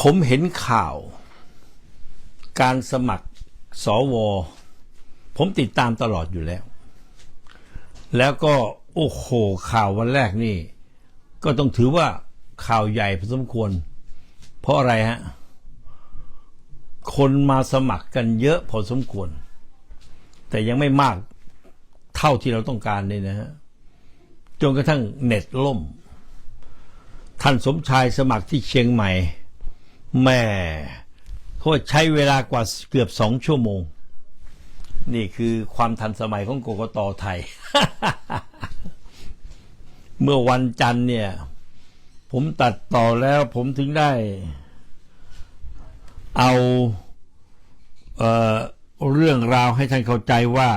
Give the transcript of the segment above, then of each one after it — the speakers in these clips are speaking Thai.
ผมเห็นข่าว การสมัครสว ผมติดตามตลอดอยู่แล้ว แล้วก็โอ้โหข่าววันแรกนี่ ก็ต้องถือว่าข่าวใหญ่พอสมควร เพราะอะไรฮะ คนมาสมัครกันเยอะพอสมควร แต่ยังไม่มากเท่าที่เราต้องการเลยนะฮะจนกระทั่งเน็ตล่ม ท่านสมชายสมัครที่เชียงใหม่ แม่เขาใช้เวลากว่าเกือบสองชั่วโมง นี่คือความทันสมัยของกกตไทย เมื่อวันจันทร์เนี่ย ผมตัดต่อแล้วผมถึงได้ เอาเออเรื่องราวให้ท่านเข้าใจว่า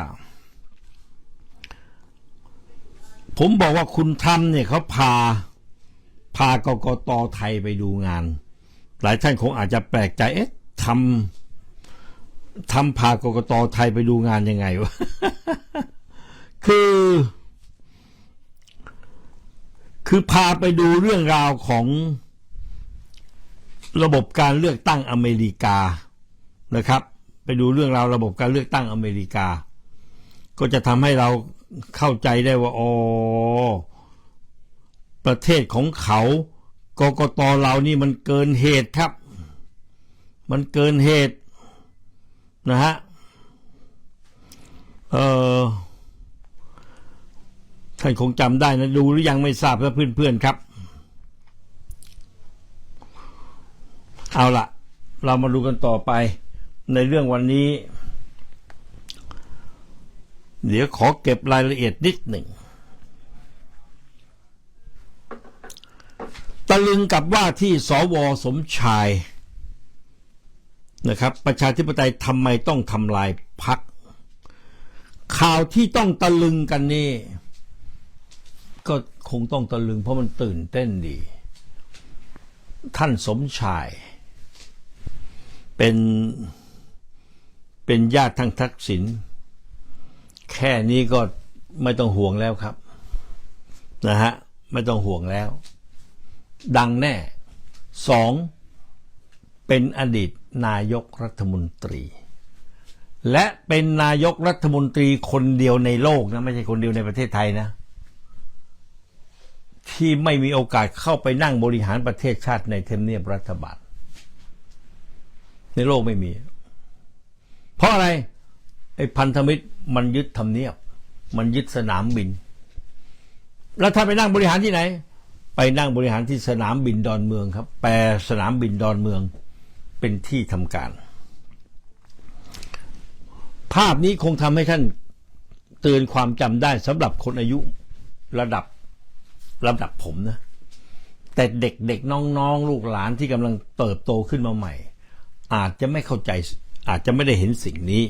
ผมบอกว่าคุณทำเนี่ยเขาพาพากกตไทยไปดูงาน หลายท่านคงอาจจะแปลกใจ เอ๊ะทำทำพากกตไทยไปดูงานยังไงวะ คือ คือพาไปดูเรื่องราวของระบบการเลือกตั้งอเมริกานะครับ ไปดูเรื่องราวระบบการเลือกตั้งอเมริกา ก็จะทำให้เราเข้าใจได้ว่าอ๋อประเทศของเขา กกตเรานี่มันเกินเหตุครับ มันเกินเหตุนะฮะเออท่านคงจำได้นะ ดูหรือยังไม่ทราบแล้วเพื่อนๆครับ เอาละเรามาดูกันต่อไปในเรื่องวันนี้ เดี๋ยวขอเก็บรายละเอียดนิดหนึ่ง ตะ ลึงกับว่าที่สวสมชายนะครับ ประชาธิปไตยทำไมต้องทำลายพัก ข่าวที่ต้องตะลึงกันนี่ ก็คงต้องตะลึงเพราะมันตื่นเต้นดี ท่านสมชาย เป็นเป็นญาติทั้งทักษิณแค่นี้ก็ไม่ต้องห่วงแล้วครับนะฮะไม่ต้องห่วงแล้ว ดังแน่สองเป็นอดีตนายกรัฐมนตรี และเป็นนายกรัฐมนตรีคนเดียวในโลกนะไม่ใช่คนเดียวในประเทศไทยนะ ที่ไม่มีโอกาสเข้าไปนั่งบริหารประเทศชาติในเทมเนียบรัฐบาล ในโลกไม่มี เพราะอะไรไอ้พันธมิตรมันยึดทำเนียบ มันยึดสนามบิน แล้วถ้าไปนั่งบริหารที่ไหน ไปนั่งบริหารที่สนามบินดอนเมืองครับ แปลสนามบินดอนเมืองเป็นที่ทำการ ภาพนี้คงทำให้ท่านเตือนความจำได้สำหรับคนอายุระดับระดับผมนะ แต่เด็กๆน้องๆ ลูกหลานที่กำลังเติบโตขึ้นมาใหม่ อาจจะไม่เข้าใจอาจจะไม่ได้เห็นสิ่งนี้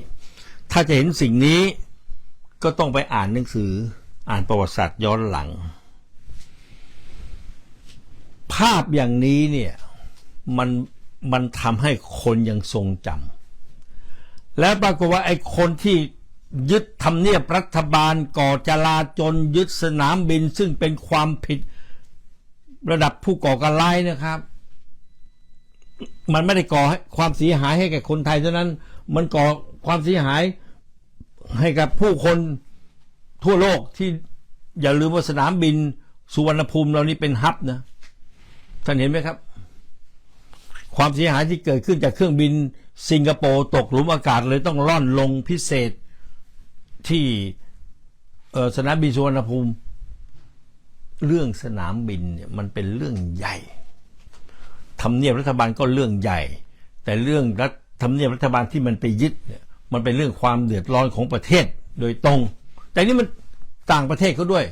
ถ้าจะเห็นสิ่งนี้ก็ต้องไปอ่านหนังสืออ่านประวัติศาสตร์ย้อนหลัง ภาพอย่างนี้เนี่ยมันมันทำให้คนยังทรงจำและปรากฏว่าไอ้คนที่ยึดทำเนียบรัฐบาลก่อจลาจนยึดสนามบินซึ่งเป็นความผิดระดับผู้ก่อการร้ายนะครับ มันไม่ได้ก่อความเสียหายให้แก่คนไทยเท่านั้น มันก่อความเสียหายให้กับผู้คนทั่วโลกที่อย่าลืมว่าสนามบินสุวรรณภูมิเรานี่เป็นฮับนะ ท่านเห็นไหมครับ ความเสียหายที่เกิดขึ้นจากเครื่องบินสิงคโปร์ตกหลุมอากาศเลยต้องล่อนลงพิเศษที่สนามบินสุวรรณภูมิ เรื่องสนามบินเนี่ยมันเป็นเรื่องใหญ่ทำเนียบรัฐบาลก็เรื่องใหญ่ แต่เรื่องรัฐทำเนียบรัฐบาลที่มันไปยึดเนี่ยมันเป็นเรื่องความเดือดร้อนของประเทศโดยตรง แต่นี่มันต่างประเทศเขาด้วย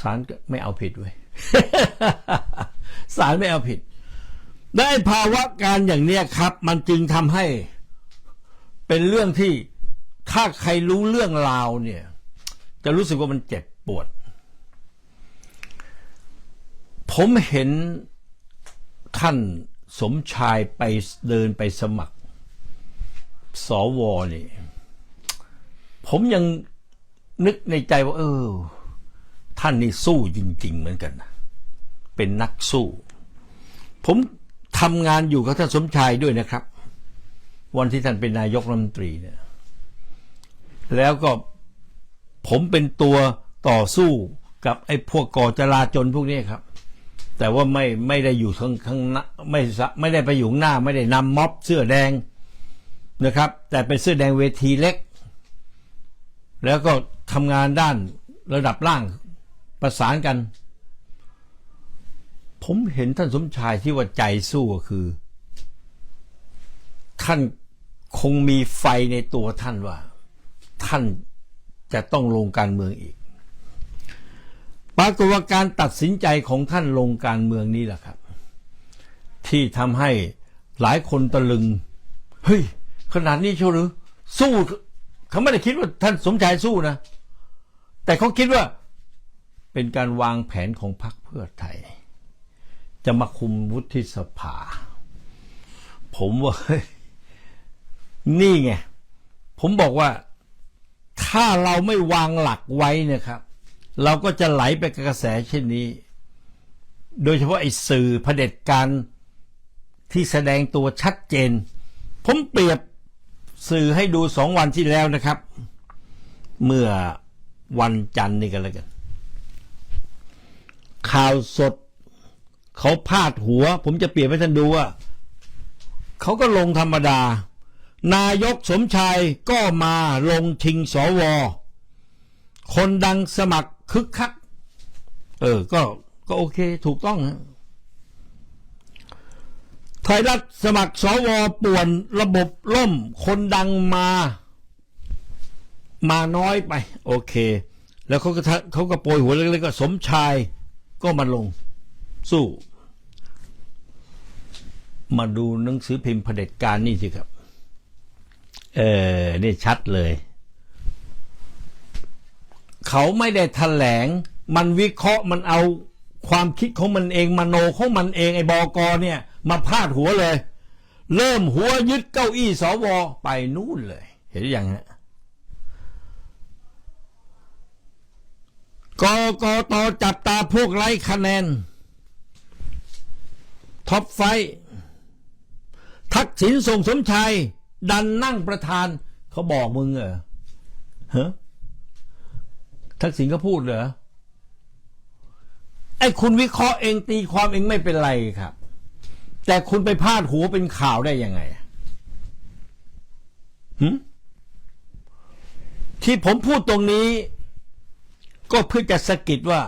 ศาลก็ไม่เอาผิดเว้ย ศาลไม่เอาผิด ได้ภาวะการอย่างเนี้ยครับ มันจึงทำให้ เป็นเรื่องที่ถ้าใครรู้เรื่องราวเนี่ย จะรู้สึกว่ามันเจ็บปวด ผมเห็นท่านสมชายไปเดินไปสมัคร สวนี่ ผมยังนึกในใจว่า เออ ท่านนี่สู้จริง ๆ เหมือนกันนะเป็นนักสู้ ผมทำงานอยู่กับท่านสมชายด้วยนะครับ วันที่ท่านเป็นนายกรัฐมนตรีเนี่ย แล้วก็ผมเป็นตัวต่อสู้กับไอ้พวกก่อจราจนพวกนี้ครับ แต่ว่าไม่ไม่ได้อยู่ข้างข้างหน้าไม่สะไม่ได้ไปอยู่หน้า ไม่ได้นำม็อบเสื้อแดงนะครับ แต่เป็นเสื้อแดงเวทีเล็ก แล้วก็ทำงานด้านระดับล่าง ประสานกัน ผมเห็นท่านสมชายที่ว่าใจสู้ก็คือ ท่านคงมีไฟในตัวท่านว่า ท่านจะต้องลงการเมืองอีก ปรากฏว่าการตัดสินใจของท่านลงการเมืองนี้แหละครับ ที่ทำให้หลายคนตะลึง เฮ้ย ขนาดนี้เชียวหรือ สู้เขาไม่ได้คิดว่าท่านสมชายสู้นะ แต่เขาคิดว่า เป็นการวางแผนของพรรคเพื่อไทย จะมาคุมวุฒิสภา ผมว่า นี่ไง ผมบอกว่าถ้าเราไม่วางหลักไว้นะครับ เราก็จะไหลไปกับกระแสเช่นนี้ โดยเฉพาะไอ้สื่อเผด็จการที่แสดงตัวชัดเจน ผมเปรียบสื่อให้ดูสองวันที่แล้วนะครับ เมื่อวันจันทร์นี่กันแล้วกัน ข่าวสด เขาพาดหัว ผมจะเปรียบให้ท่านดูว่าเขาก็ลงธรรมดา นายกสมชายก็มาลงชิงสว คนดังสมัครคึกคัก เออ ก็ก็โอเค ถูกต้องฮะไทยรัฐสมัครสวป่วนระบบล่ม คนดังมา มาน้อยไป โอเค แล้วเขาก็เขาก็โปรยหัวเล็กๆก็สมชาย ก็มาลง สู้ มาดูหนังสือพิมพ์เผด็จการนี่สิครับ เออนี่ชัดเลย เขาไม่ได้แถลง มันวิเคราะห์มันเอาความคิดของมันเองมโนของมันเองไอ้บอกอเนี่ย มาพาดหัวเลย เริ่มหัวยึดเก้าอี้สวไปนู่นเลย เห็นหรือยังฮะ กกตจับตาพวกไร้คะแนน ท็อปไฟ ทักษิณส่งสมชัย ดันนั่งประธาน เขาบอกมึงเหรอฮะทักษิณก็พูดเหรอไอ้คุณวิเคราะห์เองตีความเองไม่เป็นไรครับ แต่คุณไปพาดหัวเป็นข่าวได้ยังไงหึที่ผมพูดตรงนี้ ก็เพื่อจะสะกิดว่า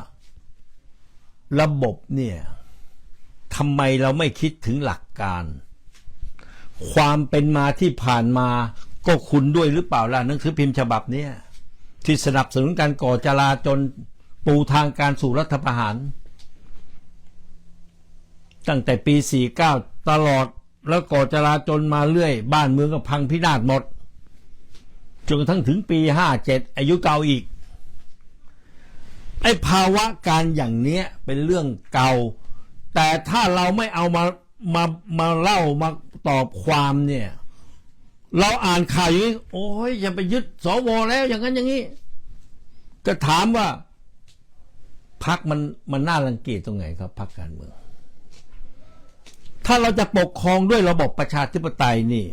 ระบบเนี่ยทำไมเราไม่คิดถึงหลักการ ความเป็นมาที่ผ่านมาก็คุณด้วยหรือเปล่าล่ะหนังสือพิมพ์ฉบับเนี้ยที่สนับสนุนการก่อจลาจนปูทางการสู่รัฐประหาร ตั้งแต่ปี 49 ตลอดแล้วก่อจลาจนมาเรื่อย บ้านเมืองก็พังพินาศหมดจนกระทั่งถึงปี 57 อายุเก่าอีก ไอ้ภาวะการอย่างเนี้ยเป็นเรื่องเก่า แต่ถ้าเราไม่เอามามามาเล่ามาตอบความเนี่ย เราอ่านข่าวอย่างนี้โอ้ยอย่าไปยึดสวแล้ว อย่างนั้นอย่างนี้ ก็ถามว่าพักมันมันน่ารังเกียจตรงไหนครับพักการเมือง ถ้าเราจะปกครองด้วยระบบประชาธิปไตยนี่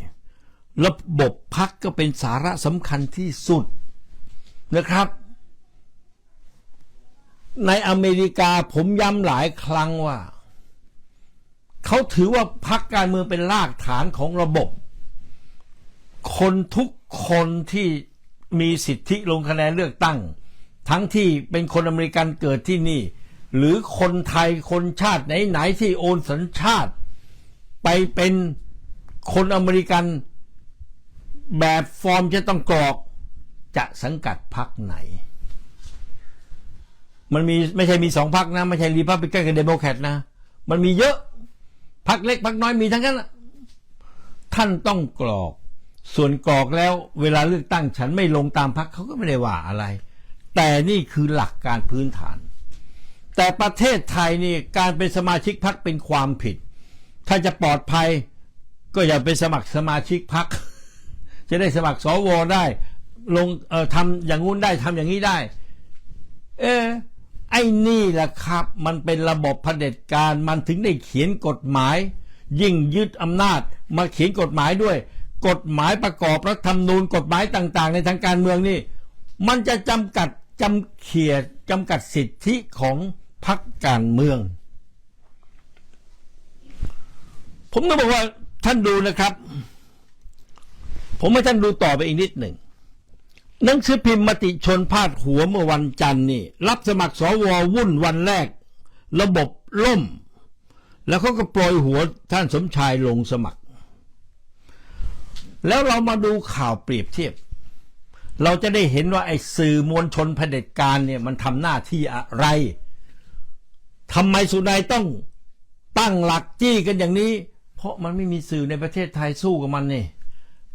ระบบพักก็เป็นสาระสำคัญที่สุดนะครับ ในอเมริกาผมย้ำหลายครั้งว่า เขาถือว่าพักการเมืองเป็นรากฐานของระบบ คนทุกคนที่มีสิทธิลงคะแนนเลือกตั้ง ทั้งที่เป็นคนอเมริกันเกิดที่นี่ หรือคนไทยคนชาติไหนๆที่โอนสัญชาติ ไปเป็นคนอเมริกันแบบฟอร์มจะต้องกรอกจะสังกัดพรรคไหน มันมีไม่ใช่มีสองพรรคนะ ไม่ใช่รีพับลิกันกับเดโมแครตนะ มันมีเยอะพรรคเล็กพรรคน้อยมีทั้งนั้นนะท่านต้องกรอก ส่วนกรอกแล้วเวลาเลือกตั้งฉันไม่ลงตามพรรคเขาก็ไม่ได้ว่าอะไร แต่นี่คือหลักการพื้นฐาน แต่ประเทศไทยนี่การเป็นสมาชิกพรรคเป็นความผิด ถ้าจะปลอดภัยก็อย่าไปสมัครสมาชิกพรรคจะได้สมัครสวได้ ลงเอ่อทำอย่างงู้นได้ทำอย่างนี้ได้ เออ นี่แหละครับ มันเป็นระบบเผด็จการมันถึงได้เขียนกฎหมาย ยิ่งยึดอำนาจมาเขียนกฎหมายด้วย กฎหมายประกอบรัฐธรรมนูญกฎหมายต่าง ๆ ในทางการเมืองนี่ มันจะจำกัดจำเขียจำกัดสิทธิของพรรคการเมือง ผมก็บอกว่าท่านดูนะครับ ผมให้ท่านดูต่อไปอีกนิดหนึ่ง หนังสือพิมพ์มติชนพาดหัวเมื่อวันจันทร์นี่รับสมัครสววุ่นวันแรก ระบบล่ม แล้วเขาก็โปรยหัวท่านสมชายลงสมัคร แล้วเรามาดูข่าวเปรียบเทียบ เราจะได้เห็นว่าไอ้สื่อมวลชนเผด็จการเนี่ยมันทำหน้าที่อะไรทำไมสุนัยต้องตั้งหลักจี้กันอย่างนี้ เพราะมันไม่มีสื่อในประเทศไทยสู้กับมันนี่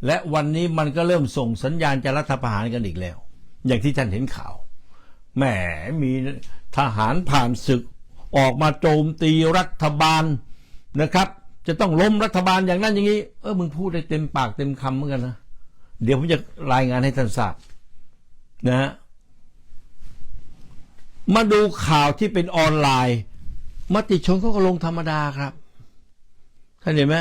และวันนี้มันก็เริ่มส่งสัญญาณจะรัฐประหารกันอีกแล้ว อย่างที่ท่านเห็นข่าวแหมมีทหารผ่านศึกออกมาโจมตีรัฐบาลนะครับ จะต้องล้มรัฐบาลอย่างนั้นอย่างนี้ เออมึงพูดได้เต็มปากเต็มคำเหมือนกันนะเดี๋ยวผมจะรายงานให้ท่านทราบนะฮะมาดูข่าวที่เป็นออนไลน์ มติชนเขาก็ลงธรรมดาครับท่านเห็นไหม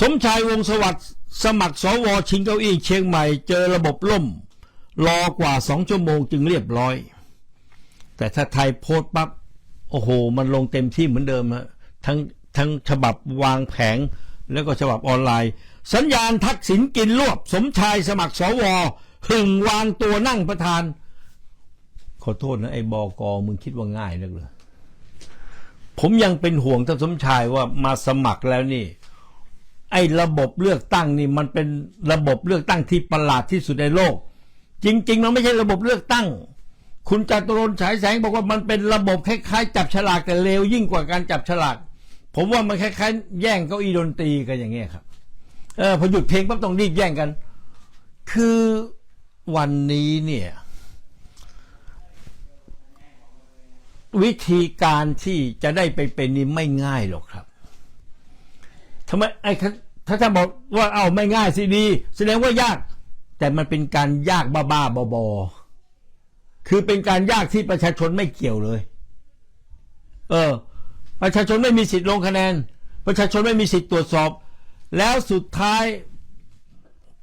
สมชายวงสวัสดิ์ สมัครสวชิงเก้าอี้เชียงใหม่เจอระบบล่ม รอกว่าสองชั่วโมงจึงเรียบร้อย แต่ถ้าไทยโพสต์ปั๊บโอ้โห มันลงเต็มที่เหมือนเดิมฮะทั้งทั้งฉบับวางแผง แล้วก็ฉบับออนไลน์ สัญญาณทักษิณกินรวบ สมชายสมัครสวหึงวางตัวนั่งประธาน ขอโทษนะไอ้บอกอมึงคิดว่าง่ายนักเลยผมยังเป็นห่วงท่านสมชายว่ามาสมัครแล้วนี่ ไอ้ระบบเลือกตั้งนี่มันเป็นระบบเลือกตั้งที่ประหลาดที่สุดในโลก จริง ๆ มันไม่ใช่ระบบเลือกตั้ง คุณจตุรนฉายแสงบอกว่ามันเป็นระบบคล้ายๆ จับฉลากแต่เลวยิ่งกว่าการจับฉลาก ผมว่ามันคล้ายๆ แย่งเก้าอี้ดนตรีกันอย่างเงี้ยครับเออพอหยุดเพลงปั๊บต้องรีบแย่งกัน คือวันนี้เนี่ย วิธีการที่จะได้ไปเป็นนี่ไม่ง่ายหรอกครับ ทำไมไอ้ถ้าถ้าท่านบอกว่าเอาไม่ง่ายสิดี แสดงว่ายาก แต่มันเป็นการยากบ้าๆบอๆคือเป็นการยากที่ประชาชนไม่เกี่ยวเลย เออ ประชาชนไม่มีสิทธิ์ลงคะแนน ประชาชนไม่มีสิทธิ์ตรวจสอบ แล้วสุดท้าย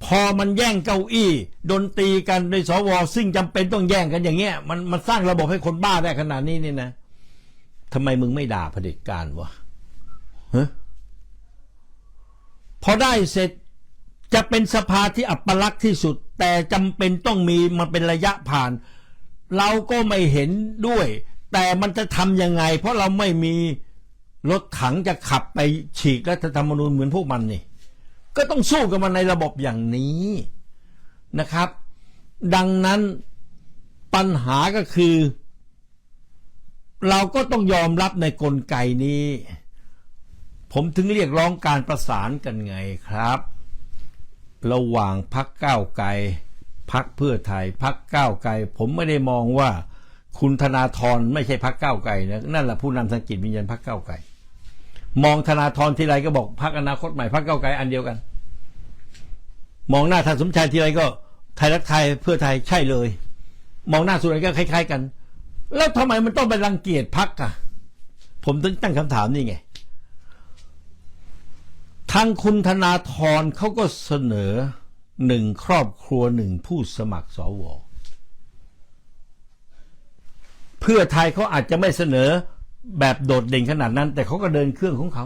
พอมันแย่งเก้าอี้ดนตีกันในสวซึ่งจำเป็นต้องแย่งกันอย่างเงี้ย มันมันสร้างระบบให้คนบ้าได้ขนาดนี้นี่นะทำไมมึงไม่ด่าเผด็จการวะฮะ พอได้เสร็จจะเป็นสภาที่อัปลักษณ์ที่สุด แต่จำเป็นต้องมีมันเป็นระยะผ่าน เราก็ไม่เห็นด้วย แต่มันจะทำยังไง เพราะเราไม่มีรถถังจะขับไปฉีกรัฐธรรมนูญเหมือนพวกมันนี่ ก็ต้องสู้กับมันในระบบอย่างนี้นะครับ ดังนั้นปัญหาก็คือ เราก็ต้องยอมรับในกลไกนี้ ผมถึงเรียกร้องการประสานกันไงครับ ระหว่างพักก้าวไกลพักเพื่อไทยพักก้าวไกล ผมไม่ได้มองว่า คุณธนาธรไม่ใช่พักก้าวไกลนะนั่นแหละผู้นำทางจิตวิญญาณพักก้าวไกลมองธนาธรทีไรก็บอกพักอนาคตใหม่พักเก้าวไกลอันเดียวกัน มองหน้าท่านสมชายทีไรก็ไทยรักไทยเพื่อไทยใช่เลย มองหน้าสุนัยก็คล้าย ๆ กัน แล้วทำไมมันต้องไปรังเกียจพักอะ ผมถึงตั้งคำถามนี่ไง ทางคุณธนาธรเขาก็เสนอหนึ่งครอบครัวหนึ่งผู้สมัครสวเพื่อไทยเขาอาจจะไม่เสนอแบบโดดเด่นขนาดนั้น แต่เขาก็เดินเครื่องของเขา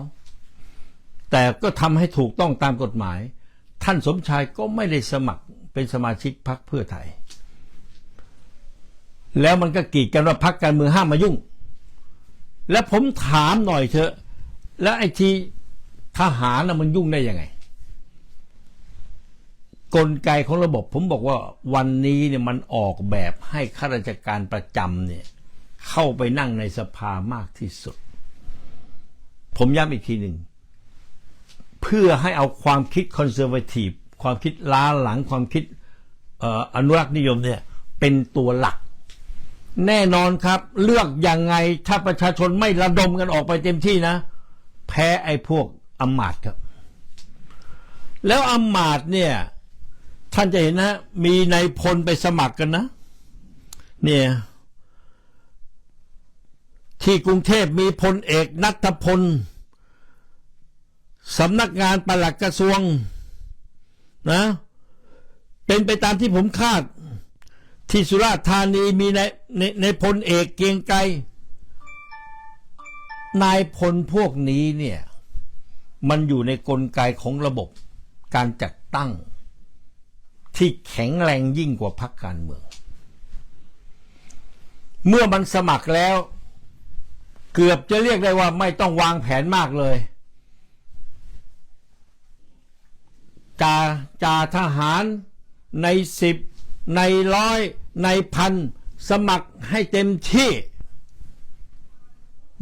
แต่ก็ทำให้ถูกต้องตามกฎหมาย ท่านสมชายก็ไม่ได้สมัครเป็นสมาชิกพรรคเพื่อไทย แล้วมันก็กีดกันว่าพรรคการเมืองห้ามมายุ่ง แล้วผมถามหน่อยเถอะ แล้วไอ้ที ทหารน่ะมันยุ่งได้ยังไง กลไกของระบบ ผมบอกว่าวันนี้เนี่ยมันออกแบบให้ข้าราชการประจำเนี่ย เข้าไปนั่งในสภามากที่สุด ผมย้ำอีกทีหนึ่ง เพื่อให้เอาความคิดคอนเซอร์วทีฟความคิดล้าหลังความคิดอออนุรักษ์นิยมเนี่ย เป็นตัวหลัก แน่นอนครับ เลือกยังไงถ้าประชาชนไม่ระดมกันออกไปเต็มที่นะ แพ้ไอ้พวก อำมาตย์ครับ แล้วอำมาตย์เนี่ย ท่านจะเห็นนะ มีนายพลไปสมัครกันนะ เนี่ย ที่กรุงเทพมีพลเอกนัทพลสำนักงานปลัดกระทรวงนะ เป็นไปตามที่ผมคาด ที่สุราษฎร์ธานีมีในในในพลเอกเกียงไกรนายพลพวกนี้เนี่ย มันอยู่ในกลไกของระบบการจัดตั้ง ที่แข็งแรงยิ่งกว่าพรรคการเมือง เมื่อมันสมัครแล้ว เกือบจะเรียกได้ว่าไม่ต้องวางแผนมากเลยจ่าจ่าทหารในสิบในร้อยในพันสมัครให้เต็มที่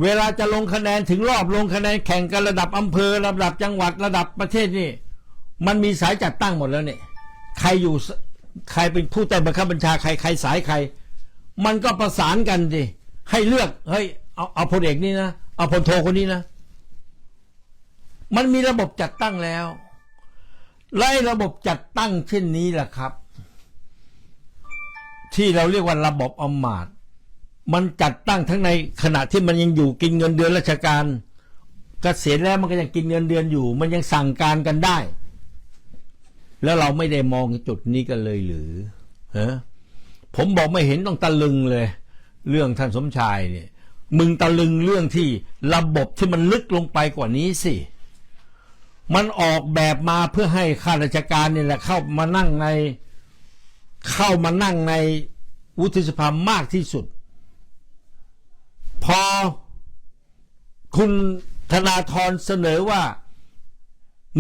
เวลาจะลงคะแนนถึงรอบลงคะแนนแข่งกันระดับอำเภอ ระดับจังหวัดระดับประเทศนี่ มันมีสายจัดตั้งหมดแล้วเนี่ยใครอยู่ใครเป็นผู้ใต้บังคับบัญชาใครใครสายใคร มันก็ประสานกันดิให้เลือกเฮ้ยเอาเอาพลเอกนี่นะเอาพลโทคนนี้นะ มันมีระบบจัดตั้งแล้วไล่ระบบจัดตั้งเช่นนี้แหละครับ ที่เราเรียกว่าระบบอำมาตย์ มันจัดตั้งทั้งในขณะที่มันยังอยู่กินเงินเดือนราชการกเกษียณแล้วมันก็ยังกินเงินเดือนอยู่ มันยังสั่งการกันได้ แล้วเราไม่ได้มองจุดนี้กันเลยหรือฮะผมบอกไม่เห็นต้องตะลึงเลย เรื่องท่านสมชายเนี่ย มึงตะลึงเรื่องที่ระบบที่มันลึกลงไปกว่านี้สิมันออกแบบมาเพื่อให้ข้าราชการเนี่ยแหละเข้ามานั่งใน เข้ามานั่งในวุฒิสภามากที่สุด พอคุณธนาธรเสนอว่า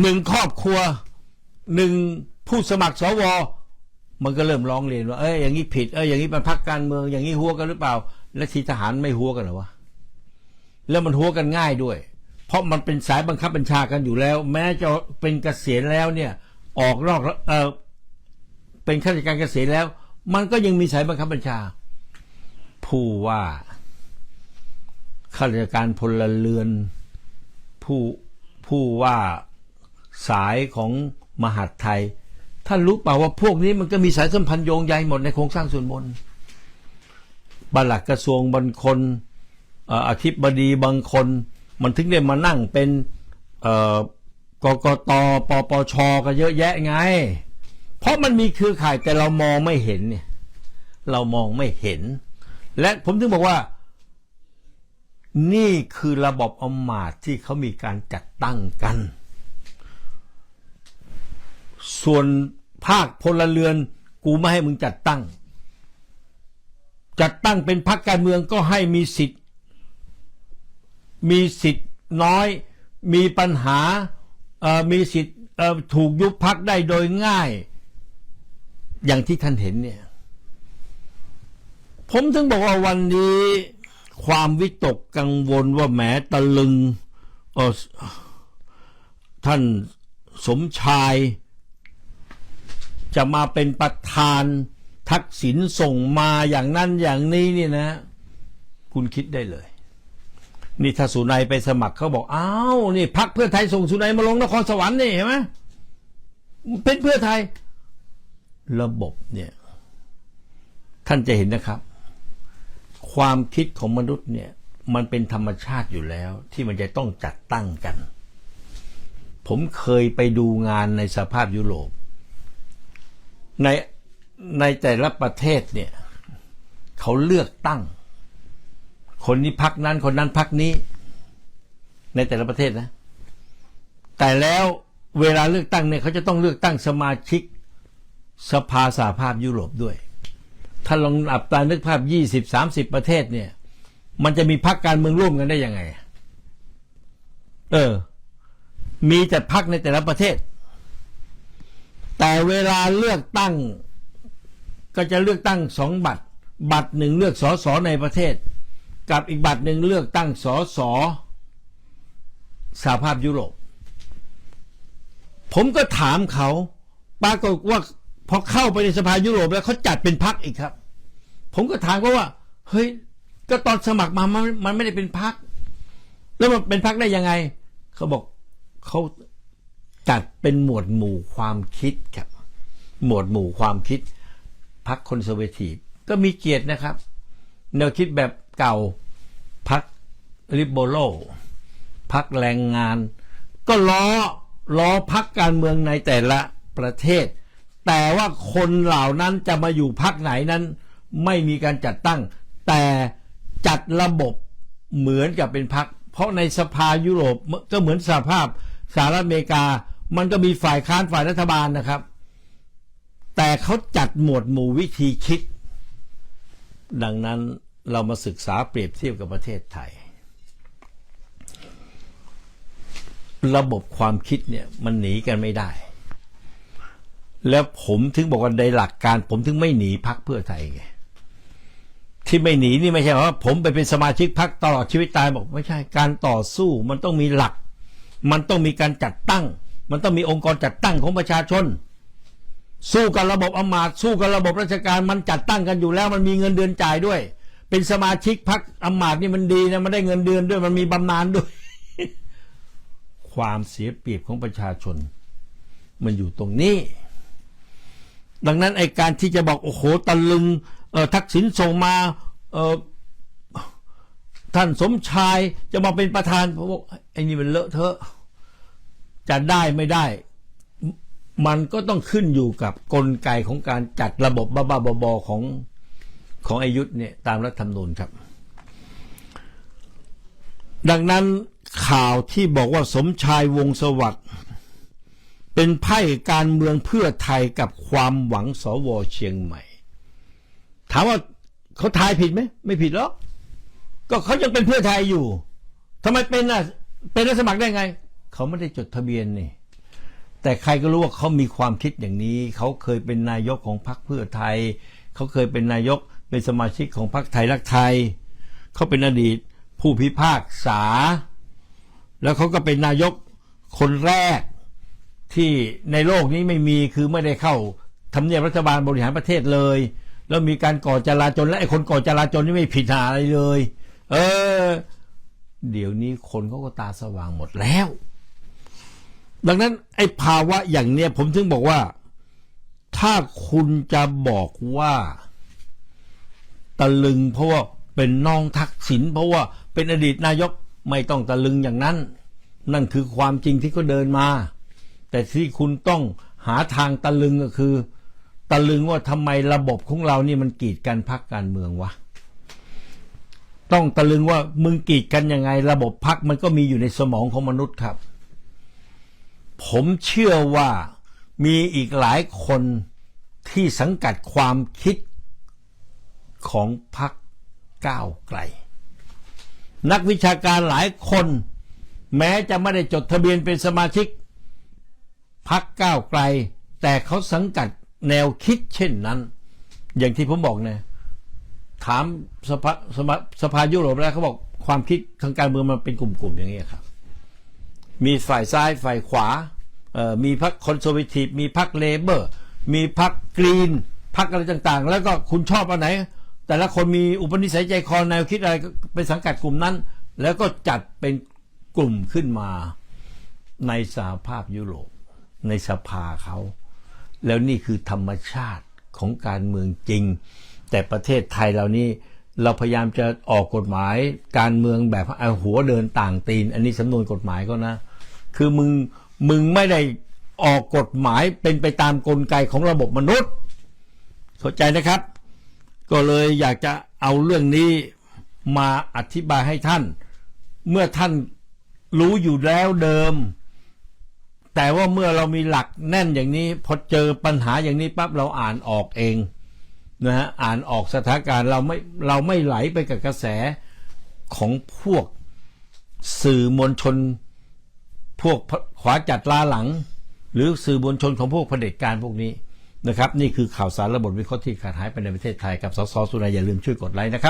หนึ่งครอบครัวหนึ่งผู้สมัครสวมันก็เริ่มร้องเรียนว่าเอ้ยอย่างนี้ผิดเอ้ยอย่างนี้มันพักการเมืองอย่างนี้หัวกันหรือเปล่า และทีทหารไม่หัวกันหรอวะแล้วมันหัวกันง่ายด้วย เพราะมันเป็นสายบังคับบัญชากันอยู่แล้ว แม้จะเป็นเกษียณแล้วเนี่ย ออกนอกเออเป็นข้าราชการเกษียณแล้ว มันก็ยังมีสายบังคับบัญชา ผู้ว่า ข้าราชการพลเรือน ผู้ผู้ว่าสายของมหาดไทย ท่านรู้เปล่าว่าพวกนี้มันก็มีสายสัมพันธ์โยงใยหมดในโครงสร้างส่วนบนบลัดกระทรวงบางคนอธิบดีบางคน มันถึงได้มานั่งเป็นกกตปปชก็เยอะแยะไง เพราะมันมีเครือข่ายแต่เรามองไม่เห็นเนี่ยเรามองไม่เห็น และผมถึงบอกว่า นี่คือระบบอำมาตย์ที่เขามีการจัดตั้งกัน ส่วนภาคพลเรือนกูไม่ให้มึงจัดตั้ง จัดตั้งเป็นพรรคการเมืองก็ให้มีสิทธิ์ มีสิทธิ์น้อย มีปัญหา มีสิทธิ์ถูกยุบพักได้โดยง่าย อย่างที่ท่านเห็นเนี่ย ผมถึงบอกว่าวันนี้ ความวิตกกังวลว่าแหมตะลึงออท่านสมชาย จะมาเป็นประธานทักษิณส่งมาอย่างนั้นอย่างนี้นี่นะ คุณคิดได้เลย นี่ถ้าสุนัยไปสมัครเขาบอกอ้าวนี่พักเพื่อไทยส่งสุนัยมาลงนครสวรรค์นี่เห็นไหมเป็นเพื่อไทย ระบบเนี่ย ท่านจะเห็นนะครับ ความคิดของมนุษย์เนี่ย มันเป็นธรรมชาติอยู่แล้ว ที่มันจะต้องจัดตั้งกัน ผมเคยไปดูงานในสภาพยุโรป ในในแต่ละประเทศเนี่ย เขาเลือกตั้ง คนนี้พักนั้นคนนั้นพักนี้ ในแต่ละประเทศนะ แต่แล้วเวลาเลือกตั้งเนี่ยเขาจะต้องเลือกตั้งสมาชิกสภาสหภาพยุโรปด้วย ถ้าลองอับตานึกภาพยี่สิบสามสิบประเทศเนี่ย มันจะมีพักการเมืองร่วมกันได้ยังไง เออ มีแต่พักในแต่ละประเทศ แต่เวลาเลือกตั้ง ก็จะเลือกตั้งสองบัตร บัตรหนึ่งเลือกสอสอในประเทศ กับอีกบัตรหนึ่งเลือกตั้งสอสอสหภาพยุโรป ผมก็ถามเขาปรากฏว่า พอเข้าไปในสภายุโรปแล้วเขาจัดเป็นพักอีกครับ ผมก็ถามเขาว่า เฮ้ย ก็ตอนสมัครมามันมันไม่ได้เป็นพัก แล้วมันเป็นพักได้ยังไง เขาบอกเขาจัดเป็นหมวดหมู่ความคิดครับ หมวดหมู่ความคิดพักคอนเซอร์เวทีฟก็มีเกียรตินะครับ แนวคิดแบบเก่าพักริบโบโลพักแรงงาน ก็ก็ล้อล้อพักการเมืองในแต่ละประเทศ แต่ว่าคนเหล่านั้นจะมาอยู่พักไหนนั้น ไม่มีการจัดตั้ง แต่จัดระบบเหมือนกับเป็นพัก เพราะในสภายุโรปก็เหมือนสภาพสหรัฐอเมริกา มันก็มีฝ่ายค้านฝ่ายรัฐบาลนะครับ แต่เขาจัดหมวดหมู่วิธีคิด ดังนั้นเรามาศึกษาเปรียบเทียบกับประเทศไทย ระบบความคิดเนี่ยมันหนีกันไม่ได้ แล้วผมถึงบอกว่าในหลักการ ผมถึงไม่หนีพักเพื่อไทยไงที่ไม่หนีนี่ไม่ใช่ว่า ผมไปเป็นสมาชิกพักตลอดชีวิตตายบอกไม่ใช่ การต่อสู้มันต้องมีหลัก มันต้องมีการจัดตั้ง มันต้องมีองค์กรจัดตั้งของประชาชน สู้กับระบบอำมาตย์สู้กับระบบราชการมันจัดตั้งกันอยู่แล้ว มันมีเงินเดือนจ่ายด้วย เป็นสมาชิกพักอำมาตย์นี่มันดีนะมันได้เงินเดือนด้วย มันมีบำนาญด้วย ความเสียเปรียบของประชาชน มันอยู่ตรงนี้ ดังนั้นไอการที่จะบอกโอ้โหตะลึงเออทักษิณส่งมาเออท่านสมชายจะมาเป็นประธานผมบอกไอ้นี่มันเลอะเทอะจะได้ไม่ได้ มันก็ต้องขึ้นอยู่กับกลไกของการจัดระบบบ้าๆบอๆของของอายุธเนี่ยตามรัฐธรรมนูญครับ ดังนั้นข่าวที่บอกว่าสมชายวงสวัสดิ์ เป็นไพ่การเมืองเพื่อไทยกับความหวังสวเชียงใหม่ ถามว่าเขาทายผิดไหมไม่ผิดหรอกก็เขายังเป็นเพื่อไทยอยู่ทำไมเป็นน่ะเป็นรับสมัครได้ไง เขาไม่ได้จดทะเบียนนี่แต่ใครก็รู้ว่าเขามีความคิดอย่างนี้ เขาเคยเป็นนายกของพรรคเพื่อไทย เขาเคยเป็นนายกเป็นสมาชิกของพรรคไทยรักไทย เขาเป็นอดีตผู้พิพากษา แล้วเขาก็เป็นนายกคนแรก ที่ในโลกนี้ไม่มีคือไม่ได้เข้าทำเนียบรัฐบาลบริหารประเทศเลย แล้วมีการก่อจลาจลและไอ้คนก่อจลาจลนี่ไม่ผิดหาอะไรเลย เออ เดี๋ยวนี้คนเขาก็ตาสว่างหมดแล้ว ดังนั้น ไอ้ภาวะอย่างเนี้ยผมถึงบอกว่า ถ้าคุณจะบอกว่าตะลึงเพราะว่าเป็นน้องทักษิณเพราะว่าเป็นอดีตนายกไม่ต้องตะลึงอย่างนั้น นั่นคือความจริงที่เขาเดินมา แต่ที่คุณต้องหาทางตะลึงก็คือ ตะลึงว่าทำไมระบบของเรานี่มันกีดกันพักการเมืองวะต้องตะลึงว่ามึงกีดกันยังไง ระบบพักมันก็มีอยู่ในสมองของมนุษย์ครับ ผมเชื่อว่ามีอีกหลายคนที่สังกัดความคิดของพักก้าวไกล นักวิชาการหลายคน แม้จะไม่ได้จดทะเบียนเป็นสมาชิก พักก้าวไกล แต่เขาสังกัดแนวคิดเช่นนั้น อย่างที่ผมบอกเนี่ยถามสภาสภาสภายุโรปแล้วเขาบอกความคิดทางการเมืองมันเป็นกลุ่มๆอย่างนี้ครับ มีฝ่ายซ้ายฝ่ายขวามีพรรคคอนโซร์วทีฟมีพรรคเลเบอร์ มีพรรคกรีนพรรคอะไรต่างๆ แล้วก็คุณชอบอันไหน แต่ละคนมีอุปนิสัยใจคอแนวคิดอะไรก็เป็นสังกัดกลุ่มนั้น แล้วก็จัดเป็นกลุ่มขึ้นมาในสหภาพยุโรป ในสภาเขา แล้วนี่คือธรรมชาติของการเมืองจริง แต่ประเทศไทยเรานี่เราพยายามจะออกกฎหมายการเมืองแบบเอหัวเดินต่างตีน อันนี้สำนวนกฎหมายก็นะ คือมึงมึงไม่ได้ออกกฎหมายเป็นไปตามกลไกของระบบมนุษย์ เข้าใจนะครับ ก็เลยอยากจะเอาเรื่องนี้มาอธิบายให้ท่าน เมื่อท่านรู้อยู่แล้วเดิม แต่ว่าเมื่อเรามีหลักแน่นอย่างนี้พอเจอปัญหาอย่างนี้ปั๊บเราอ่านออกเองนะฮะอ่านออกสถานการณ์เราไม่เราไม่ไหลไปกับกระแสของพวกสื่อมวลชน พวกขวาจัดลาหลัง หรือสื่อมวลชนของพวกเผด็จการพวกนี้นะครับ นี่คือข่าวสารระบบวิเคราะห์ที่ขาดหายไปในประเทศไทยกับสสสุนัยอย่าลืมช่วยกดไลค์นะครับ